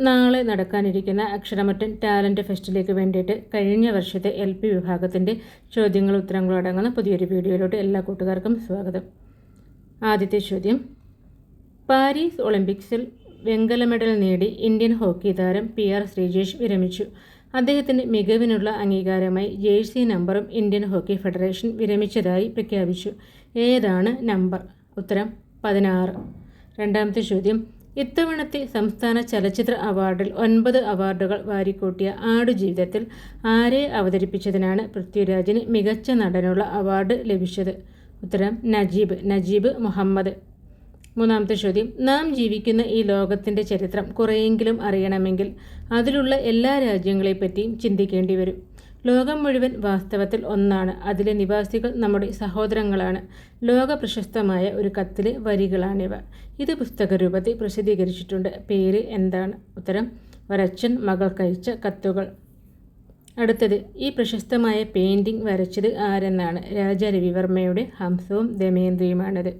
നാളെ നടക്കാനിരിക്കുന്ന അക്ഷരമറ്റൻ ടാലന്റ് ഫെസ്റ്റിലേക്ക് വേണ്ടിയിട്ട് കഴിഞ്ഞ വർഷത്തെ എൽ പി വിഭാഗത്തിന്റെ ചോദ്യങ്ങളും ഉത്തരങ്ങളും അടങ്ങുന്ന പുതിയൊരു വീഡിയോയിലോട്ട് എല്ലാ കൂട്ടുകാർക്കും സ്വാഗതം. ആദ്യത്തെ ചോദ്യം. പാരീസ് ഒളിമ്പിക്സിൽ വെങ്കല മെഡൽ നേടി ഇന്ത്യൻ ഹോക്കി താരം പി ആർ ശ്രീജേഷ് വിരമിച്ചു. അദ്ദേഹത്തിന്റെ മികവിനുള്ള അംഗീകാരമായി ജേഴ്സി നമ്പറും ഇന്ത്യൻ ഹോക്കി ഫെഡറേഷൻ വിരമിച്ചതായി പ്രഖ്യാപിച്ചു. ഏതാണ് നമ്പർ? ഉത്തരം പതിനാറ്. രണ്ടാമത്തെ ചോദ്യം. ഇത്തവണത്തെ സംസ്ഥാന ചലച്ചിത്ര അവാർഡിൽ ഒൻപത് അവാർഡുകൾ വാരിക്കൂട്ടിയ ആടുജീവിതത്തിൽ ആരെ അവതരിപ്പിച്ചതിനാണ് പൃഥ്വിരാജിന് മികച്ച നടനുള്ള അവാർഡ് ലഭിച്ചത്? ഉത്തരം നജീബ് നജീബ് മുഹമ്മദ്. മൂന്നാമത്തെ ചോദ്യം നാം ജീവിക്കുന്ന ഈ ലോകത്തിന്റെ ചരിത്രം കുറേയെങ്കിലും അറിയണമെങ്കിൽ അതിലുള്ള എല്ലാ രാജ്യങ്ങളെപ്പറ്റിയും ചിന്തിക്കേണ്ടി വരും. ലോകം മുഴുവൻ വാസ്തവത്തിൽ ഒന്നാണ്. അതിലെ നിവാസികൾ നമ്മുടെ സഹോദരങ്ങളാണ്. ലോക പ്രശസ്തമായ ഒരു കത്തിലെ വരികളാണിവ. ഇത് പുസ്തക രൂപത്തിൽ പ്രസിദ്ധീകരിച്ചിട്ടുണ്ട്. പേര് എന്താണ്? ഉത്തരം ഒരച്ഛൻ മകൾക്കയച്ച കത്തുകൾ. അടുത്തത് ഈ പ്രശസ്തമായ പെയിന്റിംഗ് വരച്ചത് ആരെന്നാണ്? രാജ രവിവർമ്മയുടെ ഹംസവും ദമയന്തിയുമാണത്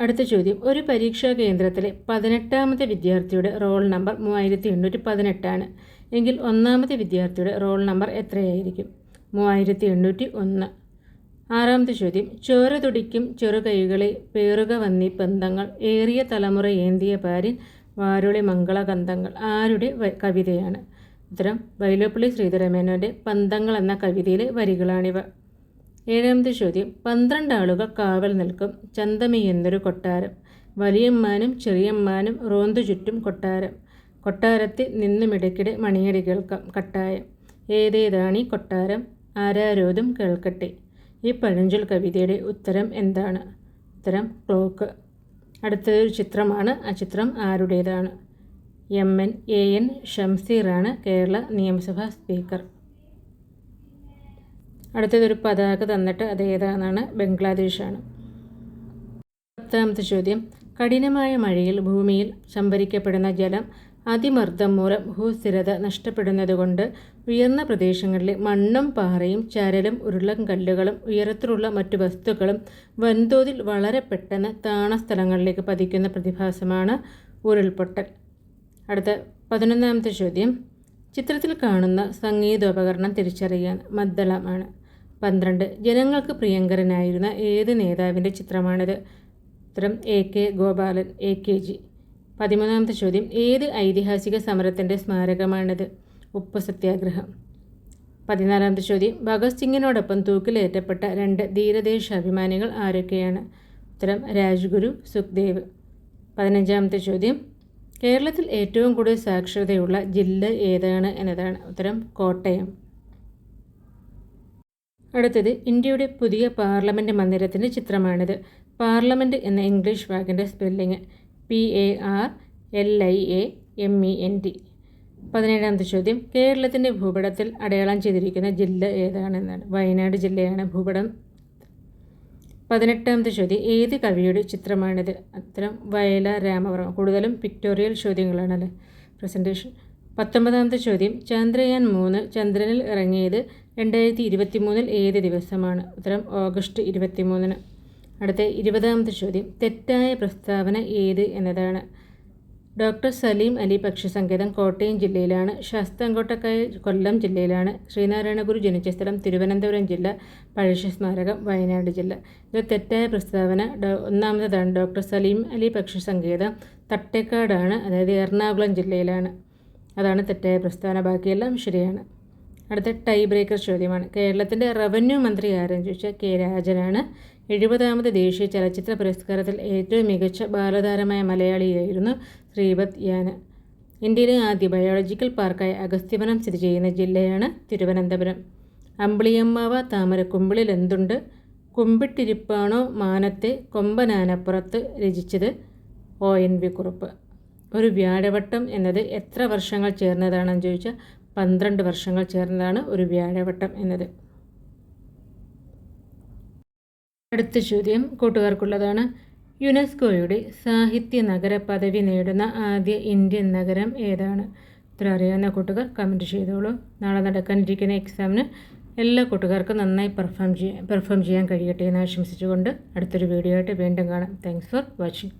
അടുത്ത ചോദ്യം ഒരു പരീക്ഷാ കേന്ദ്രത്തിലെ പതിനെട്ടാമത്തെ വിദ്യാർത്ഥിയുടെ റോൾ നമ്പർ മൂവായിരത്തി എണ്ണൂറ്റി പതിനെട്ടാണ്. എങ്കിൽ ഒന്നാമത്തെ വിദ്യാർത്ഥിയുടെ റോൾ നമ്പർ എത്രയായിരിക്കും? മൂവായിരത്തി എണ്ണൂറ്റി ഒന്ന് ആറാമത്തെ ചോദ്യം. ചോര തുടിക്കും ചെറുകൈകളെ പേറുക വന്നി ബന്ധങ്ങൾ ഏറിയ തലമുറ ഏന്തിയ പാരിൻ വാരുളി മംഗളകന്ധങ്ങൾ ആരുടെ കവിതയാണ്? ഉത്തരം വൈലോപ്പള്ളി ശ്രീധരമേനോന്റെ പന്തങ്ങൾ എന്ന കവിതയിലെ വരികളാണിവ. ഏഴാമത്തെ ചോദ്യം. പന്ത്രണ്ട് ആളുകൾ കാവൽ നിൽക്കും ചന്തമി എന്നൊരു കൊട്ടാരം വലിയമ്മാനും ചെറിയമ്മാനും റോന്തു ചുറ്റും കൊട്ടാരം കൊട്ടാരത്തിൽ നിന്നുമിടയ്ക്കിടെ മണിയടി കേൾക്കാം കട്ടായം. ഏതേതാണി കൊട്ടാരം? ആരാരോതും കേൾക്കട്ടെ. ഈ പഴഞ്ചൊൽ കവിതയുടെ ഉത്തരം എന്താണ്? ഉത്തരം ക്ലോക്ക്. അടുത്തൊരു ചിത്രമാണ്. ആ ചിത്രം ആരുടേതാണ്? എം എൻ എ എൻ ഷംസീറാണ് കേരള നിയമസഭാ സ്പീക്കർ. അടുത്തതൊരു പതാക തന്നിട്ട് അത് ഏതാണെന്നാണ്? ബംഗ്ലാദേശാണ്. പത്താമത്തെ ചോദ്യം. കഠിനമായ മഴയിൽ ഭൂമിയിൽ സംഭരിക്കപ്പെടുന്ന ജലം അതിമർദ്ദം മൂലം ഭൂസ്ഥിരത നഷ്ടപ്പെടുന്നതുകൊണ്ട് ഉയർന്ന പ്രദേശങ്ങളിലെ മണ്ണും പാറയും ചരലും ഉരുളൻ കല്ലുകളും ഉയരത്തിലുള്ള മറ്റു വസ്തുക്കളും വൻതോതിൽ വളരെ പെട്ടെന്ന് താണ സ്ഥലങ്ങളിലേക്ക് പതിക്കുന്ന പ്രതിഭാസമാണ് ഉരുൾപൊട്ടൽ. അടുത്ത പതിനൊന്നാമത്തെ ചോദ്യം. ചിത്രത്തിൽ കാണുന്ന സംഗീതോപകരണം തിരിച്ചറിയാൻ മദ്ദളമാണ് പന്ത്രണ്ട്. ജനങ്ങൾക്ക് പ്രിയങ്കരനായിരുന്ന ഏത് നേതാവിന്റെ ചിത്രമാണിത്? ഉത്തരം A K Gopalan A K G. പതിമൂന്നാമത്തെ ചോദ്യം. ഏത് ഐതിഹാസിക സമരത്തിന്റെ സ്മാരകമാണിത്? ഉപ്പ് സത്യാഗ്രഹം പതിനാലാമത്തെ ചോദ്യം. ഭഗത് സിംഗിനോടൊപ്പം തൂക്കിലേറ്റപ്പെട്ട രണ്ട് ധീരദേശാഭിമാനികൾ ആരൊക്കെയാണ്? ഉത്തരം രാജ്ഗുരു സുഖ്ദേവ്. പതിനഞ്ചാമത്തെ ചോദ്യം. കേരളത്തിൽ ഏറ്റവും കൂടുതൽ സാക്ഷരതയുള്ള ജില്ല ഏതാണ് എന്നതാണ് ഉത്തരം കോട്ടയം. അടുത്തത്. ഇന്ത്യയുടെ പുതിയ പാർലമെന്റ് മന്ദിരത്തിന്റെ ചിത്രമാണിത്. പാർലമെന്റ് എന്ന ഇംഗ്ലീഷ് വാക്കിന്റെ spelling. P A R L I A M E N T പതിനേഴാമത്തെ ചോദ്യം. കേരളത്തിന്റെ ഭൂപടത്തിൽ അടയാളം ചെയ്തിരിക്കുന്ന ജില്ല ഏതാണെന്നാണ്. വയനാട് ജില്ലയാണ് ഭൂപടം. പതിനെട്ടാമത്തെ ചോദ്യം. ഏത് കവിയുടെ ചിത്രമാണിത്? അത്തരം വയല രാമവർമ്മ. കൂടുതലും പിക്ടോറിയൽ ചോദ്യങ്ങളാണല്ലേ? പ്രസന്റേഷൻ പത്തൊമ്പതാമത്തെ ചോദ്യം. ചന്ദ്രയാൻ മൂന്ന് ചന്ദ്രനിൽ ഇറങ്ങിയത് രണ്ടായിരത്തി ഇരുപത്തി മൂന്നിൽ ഏത് ദിവസമാണ്? ഉത്തരം ഓഗസ്റ്റ് ഇരുപത്തി മൂന്നിന് അടുത്ത ഇരുപതാമത്തെ ചോദ്യം തെറ്റായ പ്രസ്താവന ഏത് എന്നതാണ്. ഡോക്ടർ സലീം അലി പക്ഷി സങ്കേതം കോട്ടയം ജില്ലയിലാണ് ശാസ്താംകോട്ടക്കായ കൊല്ലം ജില്ലയിലാണ് ശ്രീനാരായണഗുരു ജനിച്ച സ്ഥലം തിരുവനന്തപുരം ജില്ല പഴശ്ശി സ്മാരകം വയനാട് ജില്ല. ഇത് തെറ്റായ പ്രസ്താവന. ഒന്നാമതാണ് ഡോക്ടർ സലീം അലി പക്ഷി സങ്കേതം തട്ടേക്കാടാണ് അതായത് എറണാകുളം ജില്ലയിലാണ്. അതാണ് തെറ്റായ പ്രസ്താവന. ബാക്കിയെല്ലാം ശരിയാണ്. അടുത്ത ടൈ ബ്രേക്കർ ചോദ്യമാണ്. കേരളത്തിന്റെ റവന്യൂ മന്ത്രി ആരെന്ന് ചോദിച്ചാൽ കെ രാജനാണ്. എഴുപതാമത് ദേശീയ ചലച്ചിത്ര പുരസ്കാരത്തിൽ ഏറ്റവും മികച്ച ബാലതാരമായ മലയാളിയായിരുന്നു ശ്രീപത് യാന. ഇന്ത്യയിലെ ആദ്യ ബയോളജിക്കൽ പാർക്കായ അഗസ്ത്യവനം സ്ഥിതി ചെയ്യുന്ന ജില്ലയാണ് തിരുവനന്തപുരം. അമ്പിളിയമ്മാവ താമരക്കുമ്പിളിൽ എന്തുണ്ട്? കുമ്പിട്ടിരിപ്പാണോ മാനത്തെ? കൊമ്പനാനപ്പുറത്ത് രചിച്ചത് ഒ. എൻ. വി. കുറുപ്പ്. ഒരു വ്യാഴവട്ടം എന്നത് എത്ര വർഷങ്ങൾ ചേർന്നതാണെന്ന് ചോദിച്ചാൽ പന്ത്രണ്ട് വർഷങ്ങൾ ചേർന്നതാണ് ഒരു വ്യാഴവട്ടം എന്നത്. അടുത്ത ചോദ്യം കൂട്ടുകാർക്കുള്ളതാണ്. യുനെസ്കോയുടെ സാഹിത്യ നഗര പദവി നേടുന്ന ആദ്യ ഇന്ത്യൻ നഗരം ഏതാണ്? ഇത്ര അറിയാവുന്ന കൂട്ടുകാർ കമന്റ് ചെയ്തോളൂ. നാളെ നടക്കാനിരിക്കുന്ന എക്സാമിന് എല്ലാ കൂട്ടുകാർക്കും നന്നായി പെർഫോം ചെയ്യാൻ പെർഫോം ചെയ്യാൻ കഴിയട്ടെ എന്ന് ആശംസിച്ചുകൊണ്ട് അടുത്തൊരു വീഡിയോ ആയിട്ട് വീണ്ടും കാണാം. Thanks for watching